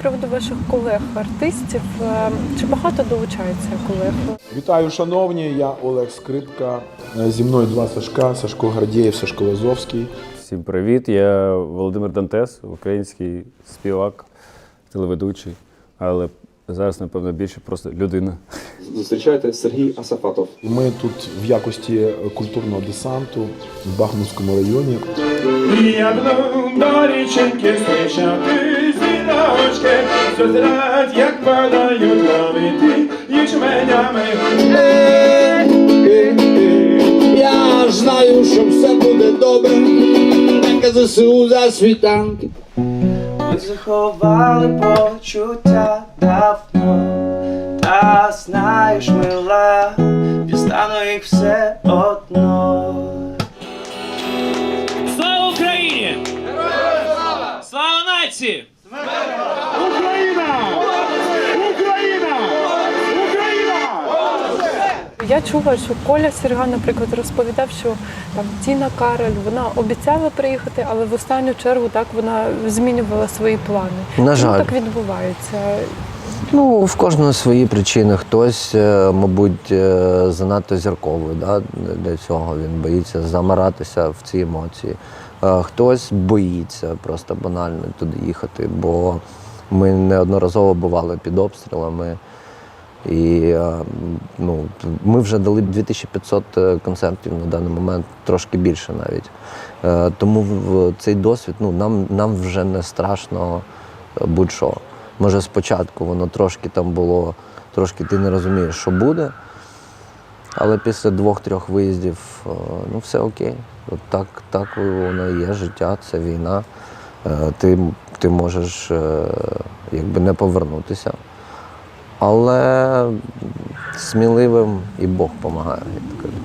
приводу ваших колег, артистів, е, чи багато долучається колег? Вітаю, шановні. Я Олег Скрипка. Е, Зі мною два Сашка, Сашко Гардієв, Сашко Лазовський. Всім привіт! Я Володимир Дантес, український співак, телеведучий, але зараз, напевно, більше просто людина. Зустрічайте Сергій Асафатов. Ми тут в якості культурного десанту в Бахмутському районі. Я бну до річеньки зустрічати зірочки, зозирать, як падають навіти ячменями. Я знаю, що все буде добре, таке ЗСУ за світанки. Ми заховали почуття давно, та знаєш, мила, дістану їх все одно. Слава Україні! Слава! Слава нації! Я чула, що Коля Серга, наприклад, розповідав, що там Тіна Кароль вона обіцяла приїхати, але в останню чергу так вона змінювала свої плани. На Чому жаль. так відбувається? Ну, в кожного свої причини. Хтось, е, мабуть, е, занадто зірковий да, для цього. Він боїться замиратися в ці емоції. Е, Хтось боїться просто банально туди їхати, бо ми неодноразово бували під обстрілами. І е, ну, ми вже дали 2500 концертів на даний момент, трошки більше навіть. Е, Тому цей досвід ну, нам, нам вже не страшно е, будь-що. Може, спочатку воно трошки там було, трошки ти не розумієш, що буде. Але після двох-трьох виїздів е, ну все окей. От так, так воно є життя, це війна. Е, Ти, ти можеш е, якби не повернутися. Але сміливим і Бог допомагає, як то кажуть.